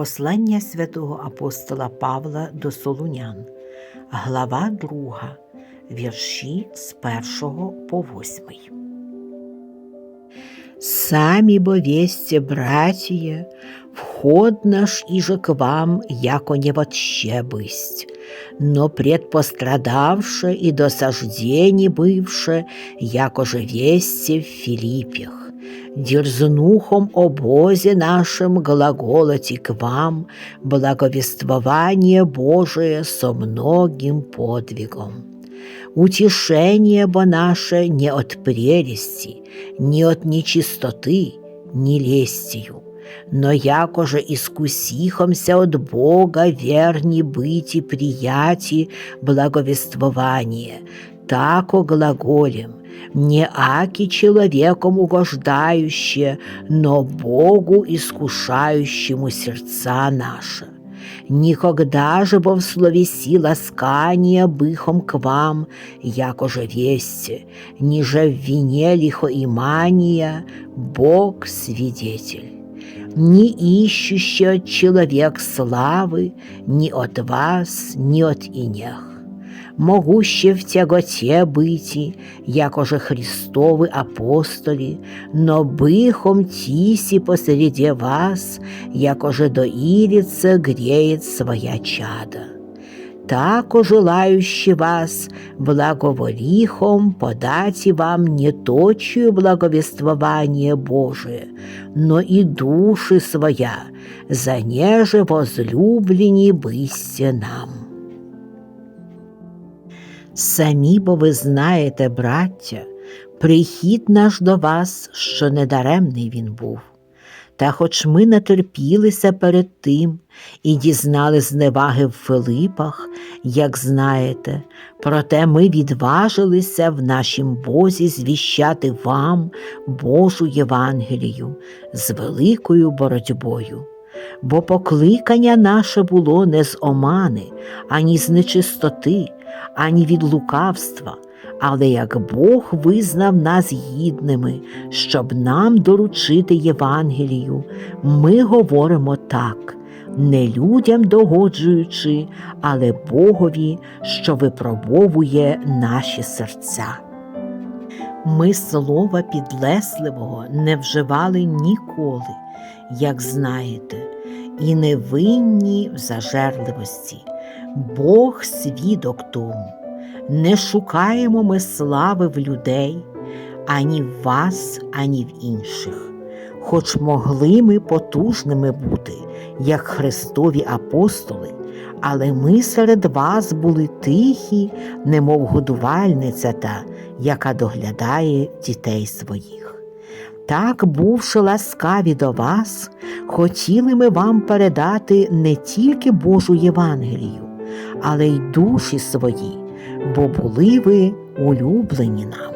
Послання святого апостола Павла до Солунян, глава 2, вірші з 1 по 8. Сами бо весте, братья, вход наш иже к вам, яко не вообще но предпострадавше и досаждений бывше, яко же весте в Филиппах, дерзнухом обозе нашим глаголоти к вам благовествование Божие со многим подвигом. Утешение бо наше не от прелести, не от нечистоты, не лестью, но якоже искусихомся от Бога верни быть и прияти благовествование, тако глаголем, не аки человеком угождающее, но Богу искушающему сердца наши. Никогда же бо в словеси ласкания быхом к вам, якоже весте, ниже в вине лихоимания, Бог свидетель. Не ищущий от человек славы ни от вас, ни от инех могуще в тяготе быти, якоже Христовы апостолі, но быхом тиси посреди вас, якоже доилица греет своя чада. Тако желающий вас благоволихом подать вам не точию благовествование Божие, но и души своя, за неже возлюблені бысте нам. Самі бо ви знаєте, браття, прихід наш до вас, що недаремний він був. Та хоч ми натерпілися перед тим і дізнали зневаги в Филипах, як знаєте, проте ми відважилися в нашім Бозі звіщати вам Божу Євангелію з великою боротьбою. Бо покликання наше було не з омани, ані з нечистоти, ані від лукавства, але як Бог визнав нас гідними, щоб нам доручити Євангелію, ми говоримо так, не людям догоджуючи, але Богові, що випробовує наші серця. Ми слова підлесливого не вживали ніколи, як знаєте, і не винні в зажерливості. Бог свідок тому, не шукаємо ми слави в людей, ані в вас, ані в інших, хоч могли ми потужними бути, як Христові апостоли, але ми серед вас були тихі, немов годувальниця та, яка доглядає дітей своїх. Так, бувши ласкаві до вас, хотіли ми вам передати не тільки Божу Євангелію, але й душі свої, бо були ви улюблені нам.